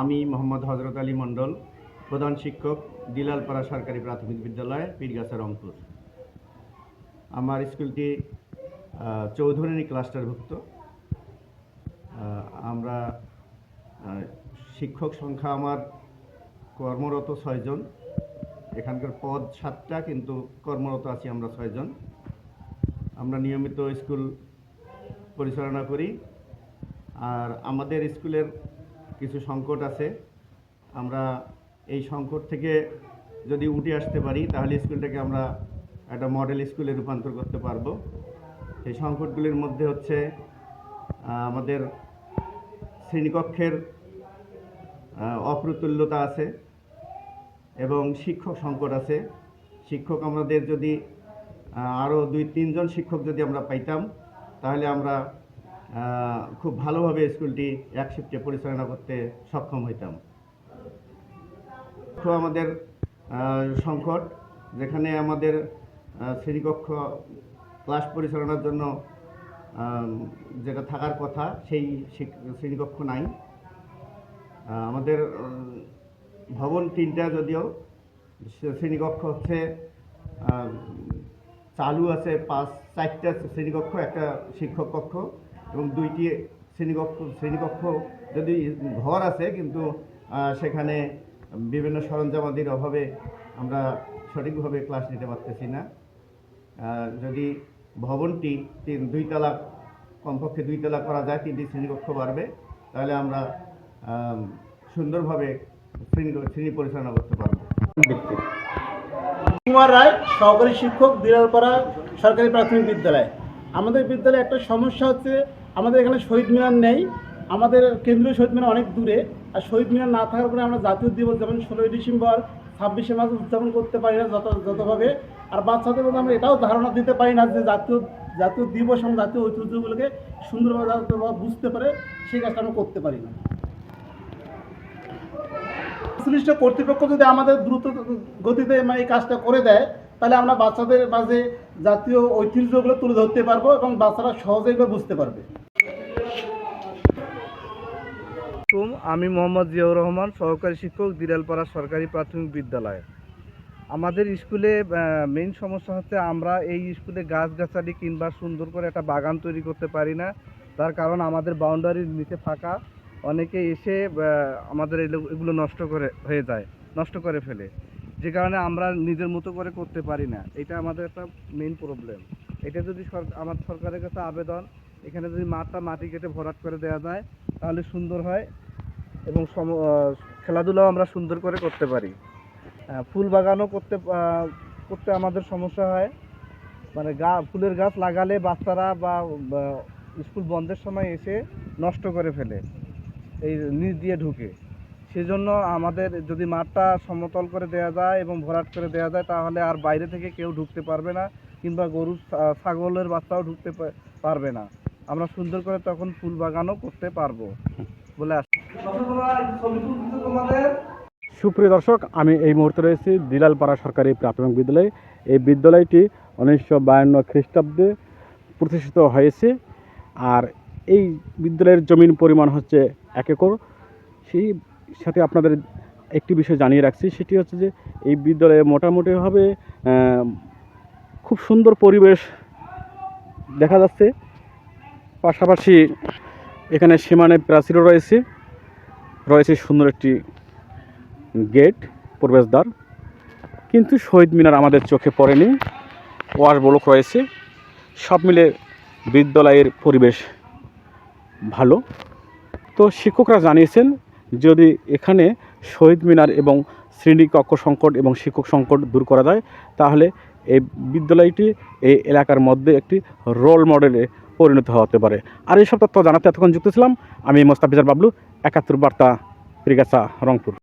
আমি মোহাম্মদ হজরত আলী মণ্ডল প্রধান শিক্ষক দিলালপাড়া সরকারি প্রাথমিক বিদ্যালয় পীরগাছা রংপুর। আমার স্কুলটি আহ, চৌধুরানী ক্লাস্টারভুক্ত। আমরা শিক্ষক সংখ্যা আমার কর্মরত ছয়জন এখানকার পদ সাতটা কিন্তু কর্মরত আছি আমরা ছয়জন আমরা নিয়মিত স্কুল পরিচালনা করি। আর আমাদের স্কুলের কিছু সংকট আছে। আমরা এই সংকট থেকে যদি উঠে আসতে পারি, তাহলে স্কুলটাকে আমরা একটা মডেল স্কুলে রূপান্তর করতে পারব। সেই সংকটগুলির মধ্যে হচ্ছে আমাদের শ্রেণীকক্ষের অপ্রতুল্যতা আছে এবং শিক্ষক সংকট আছে। শিক্ষক আমাদের যদি আরও দুই তিনজন শিক্ষক যদি আমরা পাইতাম, তাহলে আমরা খুব ভালোভাবে স্কুলটি এক শিফটে পরিচালনা করতে সক্ষম হইতাম। তো আমাদের সংকট, যেখানে আমাদের শ্রেণীকক্ষ ক্লাস পরিচালনার জন্য যেটা থাকার কথা, সেই শ্রেণীকক্ষ নাই। আমাদের ভবন তিনটা যদিও শ্রেণীকক্ষ হচ্ছে চালু আছে পাঁচ, চারটা শ্রেণীকক্ষ, একটা শিক্ষক কক্ষ। এবং দুইটি শ্রেণীকক্ষ শ্রেণীকক্ষ যদি ঘর আছে, কিন্তু সেখানে বিভিন্ন সরঞ্জামাদির অভাবে আমরা সঠিকভাবে ক্লাস নিতে পারতেছি না। যদি ভবনটি তিন দুই তলা কমপক্ষে দুই তলা করা যায়, তিনটি শ্রেণীকক্ষ বাড়বে, তাহলে আমরা সুন্দরভাবে শ্রেণি শ্রেণি পরিচালনা করতে পারব। কুমার রায়, সহকারী শিক্ষক দিলারপাড়া সরকারি প্রাথমিক বিদ্যালয়। আমাদের বিদ্যালয়ে একটা সমস্যা হচ্ছে, আমাদের এখানে শহীদ মিনার নেই। আমাদের কেন্দ্রীয় শহীদ মিনার অনেক দূরে। আর শহীদ মিনার না থাকার কারণে আমরা জাতীয় দিবস যেমন ষোলোই ডিসেম্বর, ছাব্বিশে মার্চ উদযাপন করতে পারি না যত, যতভাবে। আর বাচ্চাদের মধ্যে আমরা এটাও ধারণা দিতে পারি না যে জাতীয় জাতীয় দিবস এবং জাতীয় ঐতিহ্যগুলোকে সুন্দরভাবে বুঝতে পারে, সেই কাজটা আমরা করতে পারি না। সংশ্লিষ্ট কর্তৃপক্ষ যদি আমাদের দ্রুত গতিতে মানে এই কাজটা করে দেয় তাহলে আমরা বাচ্চাদের মাঝে জাতীয় ঐতিহ্যগুলো তুলে ধরতে পারব এবং বাচ্চারা সহজেই এগুলো বুঝতে পারবে। আমি মোহাম্মদ জিয়াউর রহমান, সহকারী শিক্ষক দিরালপাড়া সরকারি প্রাথমিক বিদ্যালয়। আমাদের স্কুলে মেইন সমস্যা হচ্ছে আমরা এই স্কুলে গাছগাছালি কিংবা সুন্দর করে একটা বাগান তৈরি করতে পারি না। তার কারণ আমাদের বাউন্ডারির নিচে ফাঁকা। অনেকে এসে আমাদের এগুলো নষ্ট করে হয়ে যায়, নষ্ট করে ফেলে। যে কারণে আমরা নিজের মতো করে করতে পারি না। এটা আমাদের একটা মেইন প্রবলেম এটা যদি আমার সরকারের কাছে আবেদন, এখানে যদি মাঠটা মাটি কেটে ভরাট করে দেওয়া যায়, তাহলে সুন্দর হয় এবং সম খেলাধুলাও আমরা সুন্দর করে করতে পারি। ফুল বাগানও করতে করতে আমাদের সমস্যা হয়। মানে গা, ফুলের গাছ লাগালে বাচ্চারা বা, স্কুল বন্ধের সময় এসে নষ্ট করে ফেলে। এই নিচ দিয়ে ঢুকে। সেজন্য আমাদের যদি মাঠটা সমতল করে দেওয়া যায় এবং ভরাট করে দেওয়া যায়, তাহলে আর বাইরে থেকে কেউ ঢুকতে পারবে না, কিংবা গরু ছাগলের বাচ্চাও ঢুকতে পারবে না। আমরা সুন্দর করে তখন ফুল বাগানও করতে পারব বলে তোমাদের সুপ্রিয় দর্শক, আমি এই মুহূর্তে রয়েছি দিলালপাড়া সরকারি প্রাথমিক বিদ্যালয়ে। এই বিদ্যালয়টি উনিশশো বায়ান্ন খ্রিস্টাব্দে প্রতিষ্ঠিত হয়েছে আর এই বিদ্যালয়ের জমির পরিমাণ হচ্ছে এক একর। সেই সাথে আপনাদের একটি বিষয় জানিয়ে রাখছি, সেটি হচ্ছে যে এই বিদ্যালয়ে মোটামুটিভাবে খুব সুন্দর পরিবেশ দেখা যাচ্ছে। পাশাপাশি এখানে সীমানে প্রাচীরও রয়েছে রয়েছে সুন্দর একটি গেট, প্রবেশদ্বার। কিন্তু শহীদ মিনার আমাদের চোখে পড়েনি, ওয়াশ ব্লক রয়েছে। সব মিলে বিদ্যালয়ের পরিবেশ ভালো। তো শিক্ষকরা জানিয়েছেন যদি এখানে শহীদ মিনার এবং শ্রেণি কক্ষ সংকট এবং শিক্ষক সংকট দূর করা যায়, তাহলে এই বিদ্যালয়টি এই এলাকার মধ্যে একটি রোল মডেলে পরিণত হতে পারে। আর এইসব তথ্য জানাতে এতক্ষণ যুক্ত ছিলাম, আমি মোস্তাফিজার বাবলু, একাত্তর বার্তা রিগাছা রংপুর।